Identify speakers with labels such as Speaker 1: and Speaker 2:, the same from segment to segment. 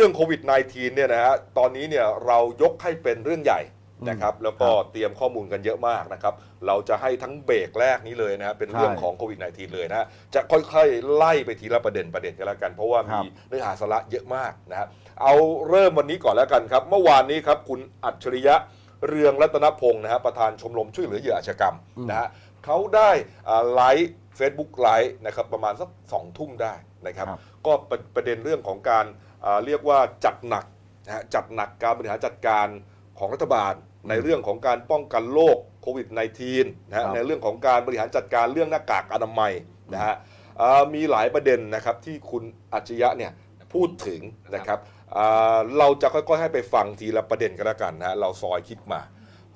Speaker 1: รื่องโควิด -19 เนี่ยนะฮะตอนนี้เนี่ยเรายกให้เป็นเรื่องใหญ่นะครับแล้วก็
Speaker 2: ครับ
Speaker 1: เตรียมข้อมูลกันเยอะมากนะครับ เราจะให้ทั้งเบรกแรกนี้เลยนะฮะเป็นเรื่อง
Speaker 2: ใช่
Speaker 1: ของโควิด -19 เลยนะฮะจะค่อยๆ ไล่ไปทีละประเด็นประเด็นกันแล้วกัน เพราะว่า
Speaker 2: ครั
Speaker 1: มี
Speaker 2: บ
Speaker 1: เนื้อหาสาระเยอะมากนะฮะเอาเริ่มวันนี้ก่อนแล้วกันครับ เมื่อวานนี้ครับคุณอัจฉริยะเรืองรัตนพงศ์นะฮะประธานชมรมช่วยเหลือเหยื่ออาชญากรรมนะฮะเขาได้อ่าไลฟ์ Facebook ไลฟ์นะครับประมาณสักสองทุ่มได้นะครับ
Speaker 2: ครับ
Speaker 1: ก็เป็นประเด็นเรื่องของการอ่า เรียกว่าจัดหนักนะฮะจัดหนักการบริหารจัดการของรัฐบาล ในเรื่องของการป้องกันโรคโควิด -19 นะฮะ
Speaker 2: ครับ
Speaker 1: ในเรื่องของการบริหารจัดการเรื่องหน้ากากอนามัยนะฮะอ่ามีหลายประเด็นนะครับที่คุณอัจฉริยะเนี่ยพูดถึงนะครับอ่าเราจะค่อยๆให้ไปฟังทีละประเด็นกันแล้วกันนะฮะเราซอยคิดมา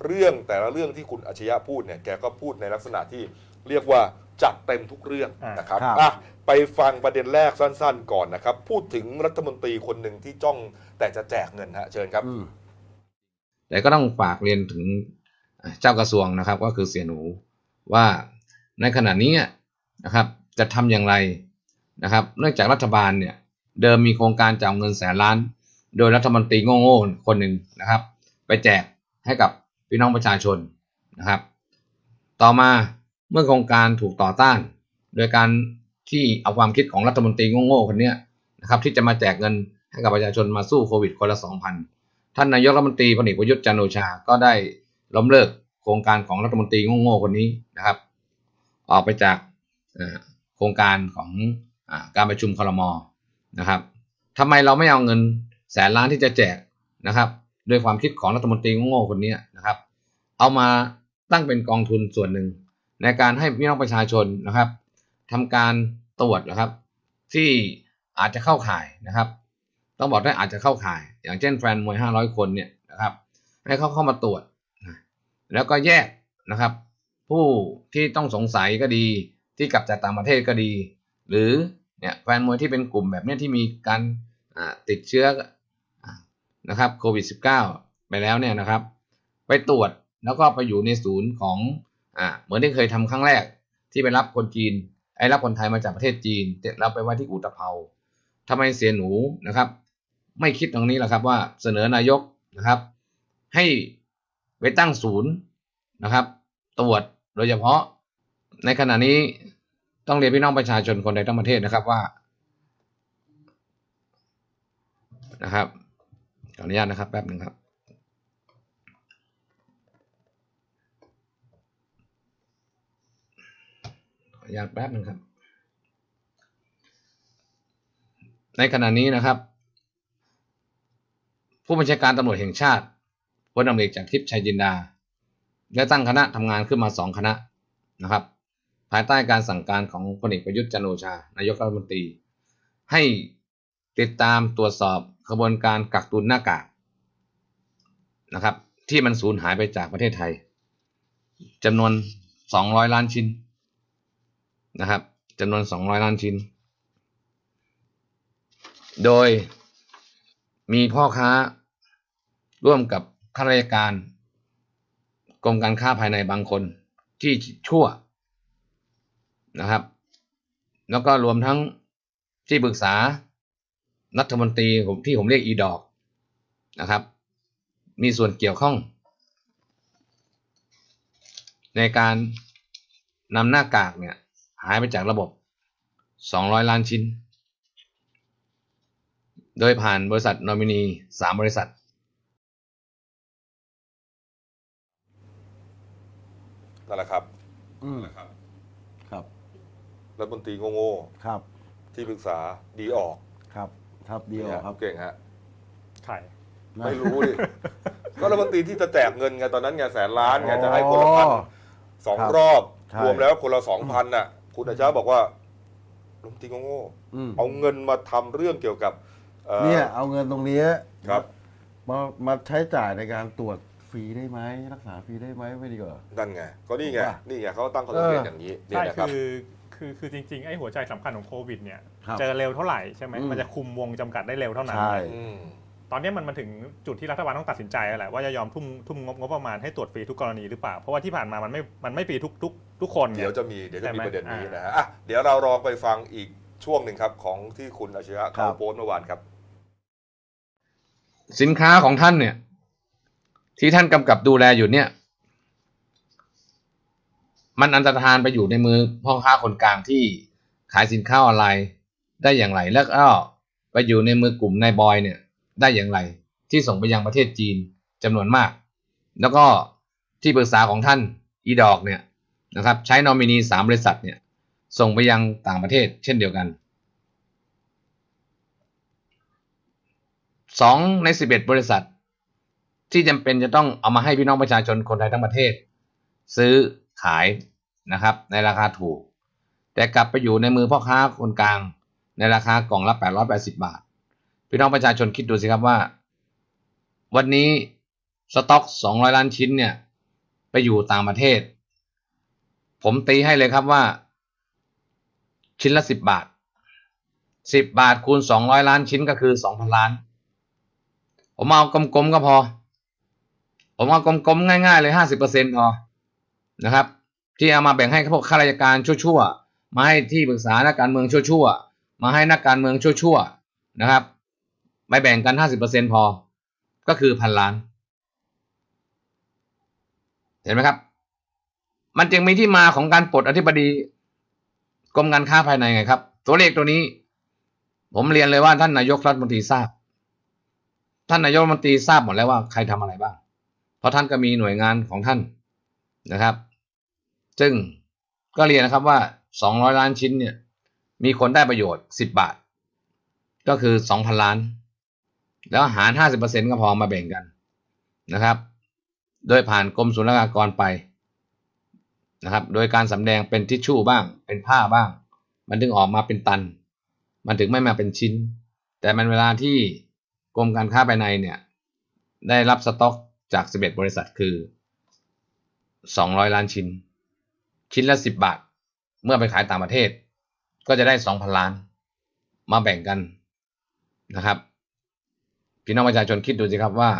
Speaker 1: เรื่องแต่ละเรื่องที่คุณอัจฉริยะพูดเนี่ยแกก็พูดในลักษณะที่เรียกว่า จัดเต็มทุกเรื่อง
Speaker 3: อ่าน
Speaker 1: นะครับ
Speaker 2: ครับ
Speaker 1: อะไปฟังประเด็นแรกสั้นๆ ก่อนนะครับ พูดถึงรัฐมนตรีคนหนึ่งที่จ้องแต่จะแจกเงินฮะเชิญครับ
Speaker 2: อืม
Speaker 4: แต่ก็ต้องฝากเรียนถึงเจ้ากระทรวงนะครับ ก็คือเสียหนูว่าในขณะนี้นะครับ จะทำอย่างไรนะครับ เนื่องจากรัฐบาลเนี่ย เดิมมีโครงการจ่ายเงินแสนล้าน โดยรัฐมนตรีโง่ๆคนหนึ่งนะครับ ไปแจกให้กับพี่น้องประชาชนนะครับ ต่อมาเมื่อโครงการถูกต่อต้าน โดยการที่เอาความคิดของรัฐมนตรีโง่ๆคนนี้นะครับที่จะมาแจกเงินให้กับประชาชนมาสู้โควิดคนละสองพันท่านนายกรัฐมนตรีพลเอกประยุทธ์จันโอชา ก็ได้ล้มเลิกโครงการของรัฐมนตรีโง่ๆคนนี้นะครับ ออกไปจากโครงการของอการประชุมครมนะครับทำไมเราไม่เอาเงินแสนล้านที่จะแจกนะครับด้วยความคิดของรัฐมนตรีโง่ๆคนนี้นะครับ เอามาตั้งเป็นกองทุนส่วนหนึ่ง ในการให้พี่น้องประชาชนนะครับทำการตรวจนะครับ ที่อาจจะเข้าข่ายนะครับ ต้องบอกได้อาจจะเข้าข่าย อย่างเช่นแฟนมวย 500 คนเนี่ยนะครับ ให้เขาเข้ามาตรวจ แล้วก็แยกนะครับ ผู้ที่ต้องสงสัยก็ดี ที่กลับจากต่างประเทศก็ดี หรือเนี่ยแฟนมวยที่เป็นกลุ่มแบบนี้ที่มีการติดเชื้อนะครับโควิด -19 ไปแล้วเนี่ยนะครับ ไปตรวจแล้วก็ไปอยู่ในศูนย์ของ อ่าเหมือนที่เคยทำครั้งแรกที่ไปรับคนจีนไอ้รับคนไทยมาจากประเทศจีนเสร็จแล้วไปไว้ที่อุตภเปาทำไมเสียหนูนะครับ ไม่คิดตรงนี้แหละครับว่าเสนอนายกนะครับ ให้ไปตั้งศูนย์นะครับ ตรวจโดยเฉพาะ ในขณะนี้ต้องเรียนพี่น้องประชาชนคนใดทั้งประเทศนะครับว่านะครับขออนุญาตนะครับแป๊บหนึ่งครับ ออนุญาตแป๊บหนึ่งครับ ในขณะนี้นะครับ ผู้บัญชาการตำรวจแห่งชาติพลตำรวจเอกจากทิพย์ชัยจินดาได้ตั้งคณะทำงานขึ้นมาสองคณะนะครับ ภายใต้การสั่งการของพลเอกประยุทธ์จันโอชานายกรัฐมนตรี ให้ติดตามตรวจสอบขบวนการกักตุนหน้ากากนะครับ ที่มันสูญหายไปจากประเทศไทยจำนวน 200 ล้านชิ้น นะครับจำนวน 200 ล้านชิ้น โดยมีพ่อค้าร่วมกับข้าราชการกรมการค้าภายในบางคนที่ชั่วนะครับ แล้วก็รวมทั้งที่ปรึกษารัฐมนตรีผมที่ผมเรียกอีดอกนะครับ มีส่วนเกี่ยวข้อง ในการนำหน้ากากเนี่ย หายไปจากระบบ 200 ล้านชิ้น โดยผ่านบริษัทนอมินีสามบริษัท
Speaker 1: นั่นแหละครับ
Speaker 2: อืมครับ
Speaker 1: รัฐมนตรีโง่
Speaker 2: ครับ
Speaker 1: ๆที่ปรึกษาดีออก
Speaker 2: ครับครับเดียว
Speaker 1: นี่ฮะ
Speaker 2: ครับ
Speaker 1: เก่งฮะ
Speaker 3: ไข่
Speaker 1: ไม่รู้ดิ ก็รัฐมนตรีที่จะแจกเงินไงตอนนั้นไงแสนล้านไงจะให้คนละพันสอง
Speaker 2: ครับ
Speaker 1: รอบ
Speaker 2: ใช่
Speaker 1: รวมแล้วคนละสองพันน่ะ คุณอาชาบอกว่ารัฐมนตรีโง่
Speaker 2: อืม
Speaker 1: ๆเอาเงินมาทำเรื่องเกี่ยวกับอ่อ
Speaker 2: เนี่ยเอาเงินตรงนี้
Speaker 1: ครับ
Speaker 2: มามาใช้จ่ายในการตรวจฟรีได้ไหมรักษาฟรีได้ไหมไม่ดีกว่า
Speaker 1: นั่นไงก็นี่ไง
Speaker 2: ว่า
Speaker 1: นี่ไงเขาตั้งข้อสังเกต
Speaker 2: เออ
Speaker 1: อ
Speaker 2: อ
Speaker 1: ย่างนี้เนี่ย
Speaker 3: ใช่
Speaker 1: นะครับ
Speaker 3: คือคือคือจริงๆ ไอ้หัวใจสำคัญของโควิดเนี่ย
Speaker 2: ครับ
Speaker 3: เจอเร็วเท่าไหร่ใช่ไหม
Speaker 2: อืม
Speaker 3: มันจะคุมวงจำกัดได้เร็วเท่านั้น
Speaker 2: ใช่
Speaker 1: อืม
Speaker 3: ตอนนี้มันมาถึงจุดที่รัฐบาลต้องตัดสินใจแล้วแหละว่าจะยอมทุ่มทุ่มงบงบประมาณให้ตรวจฟรีทุกกรณีหรือเปล่า เพราะว่าที่ผ่านมามันไม่มันไม่ฟรีทุกทุก ทุกคนไง
Speaker 1: เดี๋ยวจะมีเดี๋ยวจะมี
Speaker 3: ใช่ไหม
Speaker 1: ประเด็นนี้
Speaker 3: อ่าน
Speaker 1: นะฮะอะเดี๋ยวเราลองไปฟังอีกช่วงหนึ่งครับของที่คุณอาชญะ
Speaker 2: ครั
Speaker 1: เขา
Speaker 2: บ
Speaker 1: โพสต์เมื่อวานครับ
Speaker 4: สินค้าของท่านเนี่ย ที่ท่านกำกับดูแลอยู่เนี่ย มันอันตรธานไปอยู่ในมือพ่อค้าคนกลางที่ขายสินค้าออนไลน์ได้อย่างไร แล้วก็ไปอยู่ในมือกลุ่มนายบอยเนี่ย ได้อย่างไร ที่ส่งไปยังประเทศจีนจำนวนมาก แล้วก็ที่ปรึกษาของท่านอีดอกเนี่ย นะครับใช้นอมินีสามบริษัทเนี่ยส่งไปยังต่างประเทศเช่นเดียวกันสองในสิบเอ็ดบริษัท ที่จำเป็นจะต้องเอามาให้พี่น้องประชาชนคนไทยทั้งประเทศ ซื้อขายนะครับในราคาถูก แต่กลับไปอยู่ในมือพ่อค้าคนกลางในราคากล่องละ 880 บาท พี่น้องประชาชนคิดดูสิครับว่า วันนี้สต็อก 200 ล้านชิ้นเนี่ยไปอยู่ต่างประเทศ ผมตีให้เลยครับว่า ชิ้นละ10บบาท10บบาทคูณ200ล้านชิ้นก็คือ2,000ล้าน ผมเอากลมๆก็พอ ผมเอากลมๆง่าย ๆ เลย50%พอนะครับ ที่เอามาแบ่งให้พวกข้าราชการชั่วๆมาให้ที่ปรึกษานักการเมืองชั่วๆมาให้นักการเมืองชั่วๆนะครับไม่แบ่งกัน50%พอ ก็คือพันล้าน เห็นไหมครับ มันจึงมีที่มาของการปลดอธิบดีกรมการค้าภายในไงครับ ตัวเลขตัวนี้ ผมเรียนเลยว่าท่านนายกรัฐมนตรีทราบ ท่านนายกรัฐมนตรีทราบหมดแล้วว่าใครทำอะไรบ้าง เพราะท่านก็มีหน่วยงานของท่านนะครับ ซึ่งก็เรียนนะครับว่า200ล้านชิ้นเนี่ย มีคนได้ประโยชน์10บาท ก็คือ2,000ล้าน แล้วหาร50%ก็พอมาแบ่งกันนะครับ โดยผ่านกรมศุลกากรไป นะครับ โดยการสำแดงเป็นทิชชู่บ้าง เป็นผ้าบ้าง มันถึงออกมาเป็นตัน มันถึงไม่มาเป็นชิ้น แต่มันเวลาที่กรมการค้าภายในเนี่ย ได้รับสต็อกจาก 11 บริษัทคือ 200 ล้านชิ้น ชิ้นละ 10 บาท เมื่อไปขายต่างประเทศ ก็จะได้ 2,000 ล้าน มาแบ่งกันนะครับพี่น้องประชาชนคิดดูสิครับว่า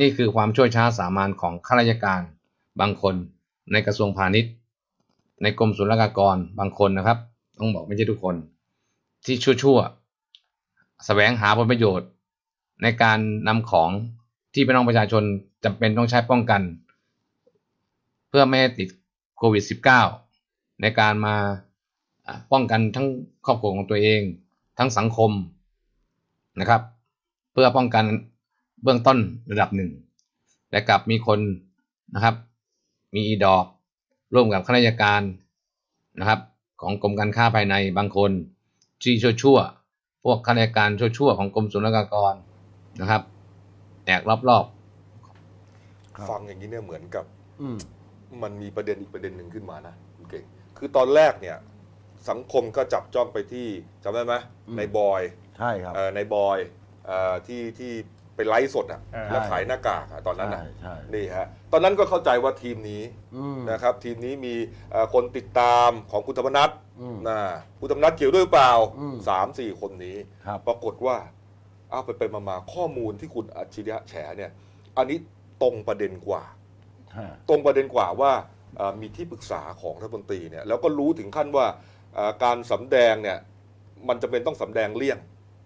Speaker 4: นี่คือความช่วยช้าสามานของข้าราชการบางคน ในกระทรวงพาณิชย์ ในกรมศุลกากรบางคนนะครับ ต้องบอกไม่ใช่ทุกคน ที่ชั่วๆแสวงหาผลประโยชน์ ในการนำของที่พี่น้องประชาชนจำเป็นต้องใช้ป้องกัน เพื่อไม่ให้ติดโควิด -19 ในการมาอ่าป้องกันทั้งครอบครัวของตัวเอง ทั้งสังคมนะครับ เพื่อป้องกันเบื้องต้นระดับหนึ่งและกลับมีคนนะครับ มีอีดอกร่วมกับข้าราชการนะครับ ของกรมการค้าภายในบางคนที่ชั่วๆพวกข้าราชการชั่วๆของกรมศุลกากรนะครับแอกรอบ
Speaker 2: ครับ
Speaker 1: ฟังอย่างนี้เนี่ยเหมือนกับ
Speaker 2: อืม
Speaker 1: มันมีประเด็นอีกประเด็นหนึ่งขึ้นมานะคุณเก่งคือตอนแรกเนี่ยสังคมก็จับจ้องไปที่จำได้ไหม
Speaker 2: อืม
Speaker 1: ในบอย
Speaker 2: ใช่ครับ
Speaker 1: เอ่อในบอยเอ่อที่ที่ ไปไลฟ์สดอะ
Speaker 3: เออ
Speaker 1: แล้วขายหน้ากากอะตอนนั้น
Speaker 2: ใช่
Speaker 1: อะ
Speaker 2: ใช่
Speaker 1: นี่ฮะตอนนั้นก็เข้าใจว่าทีมนี้
Speaker 2: อืม
Speaker 1: นะครับทีมนี้มีเอ่อคนติดตามของคุณธรรมนัท
Speaker 2: อืม
Speaker 1: นะคุณธรรมนัทเกี่ยวด้วยหรือเปล่า
Speaker 2: อืม
Speaker 1: สามสี่คนนี้
Speaker 2: ครับ
Speaker 1: ปรากฏว่าเอาไปไปมามาข้อมูลที่คุณอัจฉริยะแฉเนี่ย อันนี้ตรงประเด็นกว่า
Speaker 2: ฮะ
Speaker 1: ตรงประเด็นกว่าว่าเอ่อมีที่ปรึกษาของรัฐมนตรีเนี่ยแล้วก็รู้ถึงขั้นว่าเอ่อการสำแดงเนี่ยมันจะเป็นต้องสำแดงเลี่ยง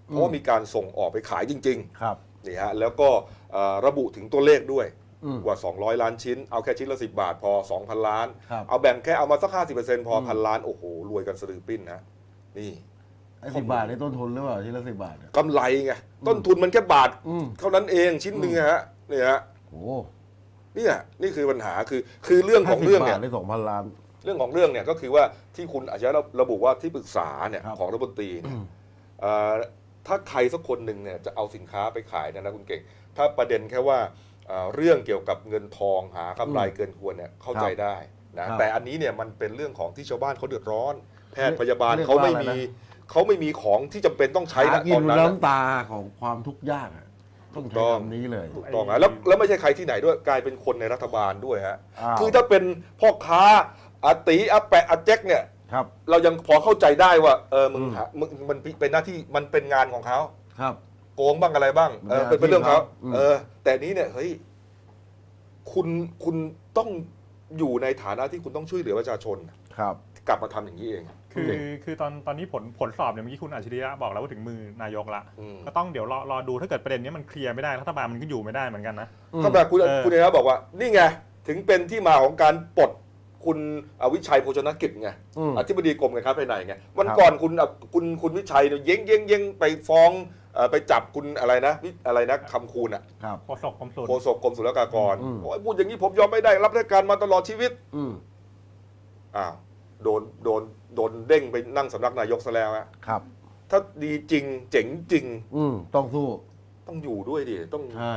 Speaker 1: เพราะว่ามีการส่งออกไปขายจริง
Speaker 2: ครับ
Speaker 1: ๆ นี่ฮะแล้วก็เอ่อระบุถึงตัวเลขด้วย
Speaker 2: อืม
Speaker 1: ว่า 200 ล้านชิ้น เอาแค่ชิ้นละ 10 บาทพอ 2,000 ล้าน
Speaker 2: ครับ
Speaker 1: เอาแบ่งแค่เอามาสัก 50%พอ
Speaker 2: อืม
Speaker 1: พันล้าน โอ้โห รวยกันสะดือปิ้นนะ นี่
Speaker 2: ไอ้สิบบาทในต้นทุนหรือเปล่าชิ้นละสิบบาทเนี่ย
Speaker 1: กำไรไง ต้นทุนมันแค่บาท
Speaker 2: อืม
Speaker 1: เท่านั้นเองชิ้นหนึ่งอะฮะเนี่ยฮะ
Speaker 2: โอ้
Speaker 1: เนี่ยนี่คือปัญหาคือคือเรื่องของเรื่องเนี่ย
Speaker 2: ได้สองพันล้าน
Speaker 1: เรื่องของเรื่องเนี่ยก็คือว่าที่คุณอาจจะระบุว่าที่ปรึกษาเนี่ย
Speaker 2: ครับ
Speaker 1: ของรัฐมนตรีเนี่ยเอ่อ ถ้าใครสักคนหนึ่งเนี่ยจะเอาสินค้าไปขายเนยนะคุณเก่ง ถ้าประเด็นแค่ว่าเอ่อเรื่องเกี่ยวกับเงินทองหากำไรเกินควรเนี่ยเข้าใจได้นะครับ แต่อันนี้เนี่ยมันเป็นเรื่องของที่ชาวบ้านเขาเดือดร้อน แพทย์พยาบาล
Speaker 2: เรียก
Speaker 1: เขาไม่
Speaker 2: ว่าอะไร
Speaker 1: มี
Speaker 2: นะ
Speaker 1: เขาไม่มีของที่จำเป็นต้องใช้
Speaker 2: หา
Speaker 1: นะ
Speaker 2: กิ
Speaker 1: ตอนนนั้น
Speaker 2: น้ำ
Speaker 1: น่ะ
Speaker 2: ตาของความทุกข์ยากอะต้อง
Speaker 1: ถูก
Speaker 2: ใช้
Speaker 1: ต้อง
Speaker 2: คำนี้เลย
Speaker 1: ถูกต้องฮะแล้วแล้วไม่ใช่ใครที่ไหนด้วยกลายเป็นคนในรัฐบาลด้วยฮะ
Speaker 2: อ้าว
Speaker 1: คือถ้าเป็นพ่อค้าอาตีอาแปะอาแจ็คเนี่ย
Speaker 2: ครับ
Speaker 1: เรายังพอเข้าใจได้ว่าเออมึง
Speaker 2: อืม
Speaker 1: หามึงมันเป็นหน้าที่มันเป็นงานของเขา
Speaker 2: ครับ
Speaker 1: โกงบ้างอะไรบ้างเออ
Speaker 2: เป็
Speaker 1: เป็น
Speaker 2: น
Speaker 1: เป็นเรื่องเขา
Speaker 2: อืม
Speaker 1: เออ แต่นี้เนี่ยเฮ้ยคุณคุณต้องอยู่ในฐานะที่คุณต้องช่วยเหลือประชาชน
Speaker 2: คครับ
Speaker 1: กลับมาทำอย่างนี้เอง
Speaker 3: คือ
Speaker 1: เก่ง
Speaker 3: คือตอนตอนนี้ผลผลสอบเนี่ยเมื่อกี้คุณอัจฉริยะบอกแล้วว่าถึงมือนายกละ
Speaker 1: อืม
Speaker 3: ก็ต้องเดี๋ยวรอรอดูถ้าเกิดประเด็นนี้มันเคลียร์ไม่ได้รัฐบาลมันก็อยู่ไม่ได้เหมือนกันนะ
Speaker 2: อืม
Speaker 1: ก็แบบคุณ
Speaker 3: เออ
Speaker 1: คุณเอกบอกว่า นี่ไงถึงเป็นที่มาของการปลด คุณอวิชัยโภชนกิจไง
Speaker 2: อืม
Speaker 1: อธิบดีกรมการค้าภายในไงวัน
Speaker 2: ครับ
Speaker 1: ก่อนคุณอะคุณคุณวิชัยเนี่ยเย้งเย้งเย้งไปฟ้องเอ่อไปจับคุณอะไรนะวิอะไรนะคำคูณอะ
Speaker 2: ครับ
Speaker 3: โฆษกกรมสุล
Speaker 1: โฆษกกรมศุลกากร
Speaker 2: อืม
Speaker 1: โอ้ยพูดอย่างนี้ผมยอมไม่ได้รับราชการมาตลอดชีวิต
Speaker 2: อืม
Speaker 1: อ้าวโดนโดนโดนเด้งไปนั่งสำนักนายกซะแล้วอะ
Speaker 2: ครับ
Speaker 1: ถ้าดีจริงเจ๋งจริง
Speaker 2: อืมต้องสู้
Speaker 1: ต้องอยู่ด้วยดิต้อง
Speaker 2: ใช่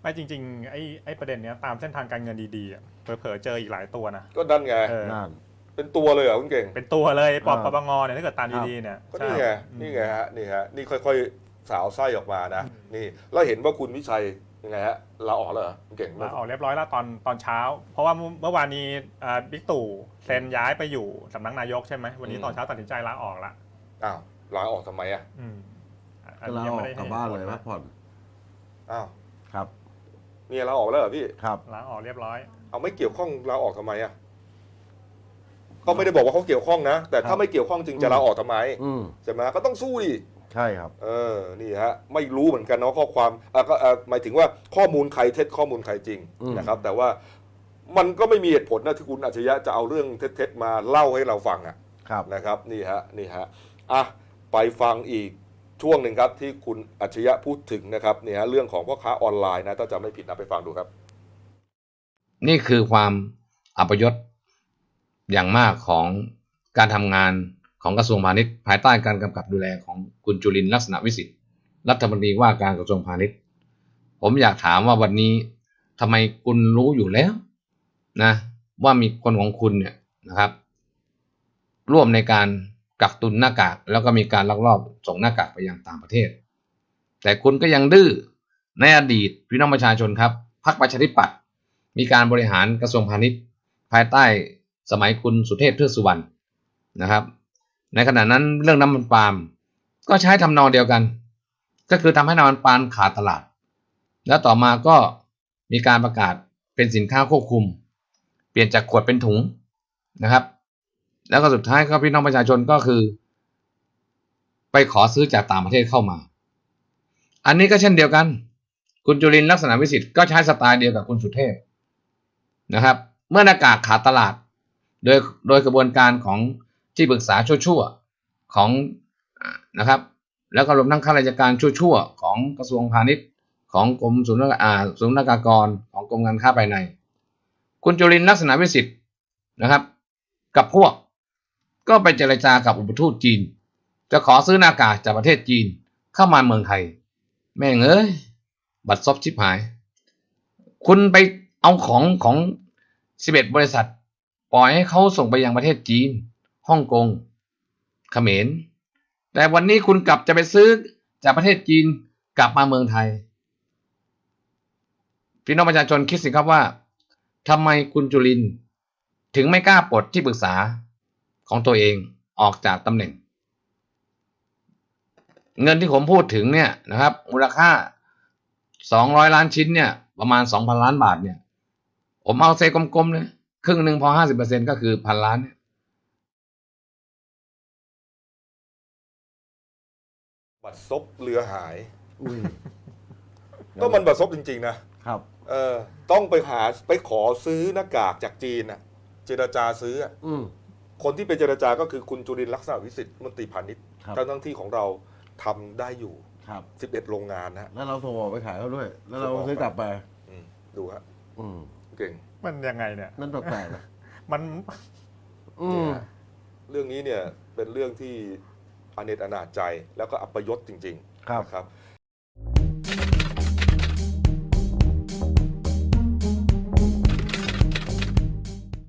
Speaker 3: ไม่จริง ๆ ไอ้ไอ้ประเด็นเนี้ยตามเส้นทางการเงินดีๆอะเผลอๆเจออีกหลายตัวนะ
Speaker 1: ก็นั่นไง
Speaker 3: เออ
Speaker 2: นั่น
Speaker 1: เป็นตัวเลยเหรอคุณเก่ง
Speaker 3: เป็นตัวเลยปป
Speaker 2: อ่า
Speaker 3: ปงเนี่ยถ้าเกิดตามดีๆเนี่ย
Speaker 1: ก็
Speaker 3: ใช่
Speaker 1: นี่ไง
Speaker 3: อืม
Speaker 1: นี่ไงฮะ นี่ฮะ นี่ค่อยๆ สาวไส้ออกมานะ นี่ แล้วเห็นว่าคุณวิชัยยังไงฮะลาออกแล้วเหรอคุณเก่ง
Speaker 3: ลาออกเรียบร้อยแล้วตอนตอนเช้า เพราะว่าเมื่อเมื่อวานนี้อ่าบิ๊กตู่เซ็นย้ายไปอยู่สำนักนายกใช่ไหมวันนี้ตอนเช้าตัดสินใจลาออกละ
Speaker 1: อ้าวลาออกทำไมอะ
Speaker 3: อืมอัน
Speaker 2: ก็
Speaker 3: นี้
Speaker 2: ลา
Speaker 3: ยัง
Speaker 2: ออ
Speaker 3: ไม่
Speaker 2: ก
Speaker 3: ได้
Speaker 2: กลับ
Speaker 3: ให้
Speaker 2: บ้านเลย
Speaker 3: ผะ
Speaker 2: พักผ่อน
Speaker 1: อ้าว
Speaker 2: ครับ
Speaker 1: เนี่ยลาออกแล้วเหรอพี่
Speaker 2: ครับ
Speaker 3: ลาออกเรียบร้อย
Speaker 1: เอาไม่เกี่ยวข้องลาออกทำไมอะก็ไม่ได้บอกว่าเขาเกี่ยวข้องนะ แต่
Speaker 2: ครั
Speaker 1: ถ้า
Speaker 2: บ
Speaker 1: ไม่เกี่ยวข้องจริงจะลาออกทำไม
Speaker 2: อืม
Speaker 1: ใช่ไหมก็ต้องสู้ดิ
Speaker 2: ใช่ครับ
Speaker 1: เออนี่ฮะไม่รู้เหมือนกันเนาะข้อความอะก็อะหมายถึงว่าข้อมูลใครเท็จข้อมูลใครจริง
Speaker 2: อืม
Speaker 1: นะครับ แต่ว่ามันก็ไม่มีเหตุผลนะที่คุณอัจฉริยะจะเอาเรื่องเท็จๆมาเล่าให้เราฟังอะ
Speaker 2: ครับ
Speaker 1: นะครับนี่ฮะนี่ฮะอะไปฟังอีกช่วงหนึ่งครับที่คุณอัจฉริยะพูดถึงนะครับเนี่ยฮะเรื่องของพ่อค้าออนไลน์นะถ้าจำไม่ผิดนะไปฟังดูครับ
Speaker 4: นี่คือความอัปยศอย่างมากของการทำงานของกระทรวงพาณิชย์ ภายใต้การกำกับดูแลของคุณจุลินลักษณะวิสิทธิ์รัฐมนตรีว่าการกระทรวงพาณิชย์ ผมอยากถามว่าวันนี้ทำไมคุณรู้อยู่แล้วนะว่ามีคนของคุณเนี่ยนะครับ ร่วมในการกักตุนหน้ากากแล้วก็มีการลักลอบส่งหน้ากากไปยังต่างประเทศ แต่คุณก็ยังดื้อในอดีตพี่น้องประชาชนครับพรรคประชาธิปัตย์ มีการบริหารกระทรวงพาณิชย์ ภายใต้สมัยคุณสุเทพเทือกสุวรรณนะครับ ในขณะนั้นเรื่องน้ำมันปาล์มก็ใช้ทำนองเดียวกัน ก็คือทำให้น้ำมันปาล์มขาดตลาด แล้วต่อมาก็มีการประกาศเป็นสินค้าควบคุม เปลี่ยนจากขวดเป็นถุงนะครับ แล้วก็สุดท้ายก็พี่น้องประชาชนก็คือ ไปขอซื้อจากต่างประเทศเข้ามา อันนี้ก็เช่นเดียวกัน คุณจุลินลักษณะวิสิทธิ์ก็ใช้สไตล์เดียวกับคุณสุเทพ นะครับ เมื่อหน้ากากขาดตลาด โดยโดยกระบวนการของที่ปรึกษาชั่วๆของนะครับ แล้วก็รวมทั้งข้าราชการชั่วๆของกระทรวงพาณิชย์ ของกรมศุลกาศุลกากรของกรมการค้าภายใน คุณจุลินลักษณะวิสิทธิ์นะครับ กับพวกก็ไปเจรจากับอุปทูตจีน จะขอซื้อหน้ากากจากประเทศจีนเข้ามาเมืองไทย แม่งเอ้ยบัตรซบชิบหาย คุณไป เอาของของสิบเอ็ดบริษัท ปล่อยให้เขาส่งไปยังประเทศจีนฮ่องกงเขมรแต่วันนี้คุณกลับจะไปซื้อจากประเทศจีนกลับมาเมืองไทยพี่น้องประชาชนคิดสิครับว่าทำไมคุณจุลินถึงไม่กล้าปลดที่ปรึกษาของตัวเองออกจากตำแหน่ง เงินที่ผมพูดถึงเนี่ยนะครับมูลค่า 200 ล้านชิ้นเนี่ยประมาณ 2,000 ล้านบาทเนี่ย ผมเอาเซกลมๆเลยครึ่งหนึ่งพอ50%ก็คือพันล้านเนี่ย
Speaker 1: บัตรซบเรือหาย
Speaker 2: อุ้ย
Speaker 1: ก็มันบัตรซบจริง ๆ นะ
Speaker 2: ครับ
Speaker 1: เออ ต้องไปหาไปขอซื้อหน้ากากจากจีนน่ะ เจรจาซื้ออะ
Speaker 2: อืม
Speaker 1: คนที่ไปเจรจาก็คือคุณจุลินทร์ลักษณะวิสิทธิ์มนตรีพาณิชย์
Speaker 2: ครับ
Speaker 1: ทั้งทั้งที่ของเราทำได้อยู่
Speaker 2: ครับ
Speaker 1: 11 โรงงานนะฮะ
Speaker 2: แล้วเราส่งออกไปขายเขาด้วย แล้วเรา
Speaker 1: ส่งออก
Speaker 2: ซื้อกลับไป
Speaker 1: อืมดูฮะ
Speaker 2: อืม
Speaker 1: เก่ง
Speaker 3: มันยังไงเนี่ย
Speaker 2: นั่นแปลกๆนะ
Speaker 3: มัน
Speaker 2: อืม
Speaker 1: เนี่ยฮะเรื่องนี้เนี่ยเป็นเรื่องที่อเนจอนาจใจแล้วก็อัปยศจริง
Speaker 2: ครับ
Speaker 1: ๆนะครับ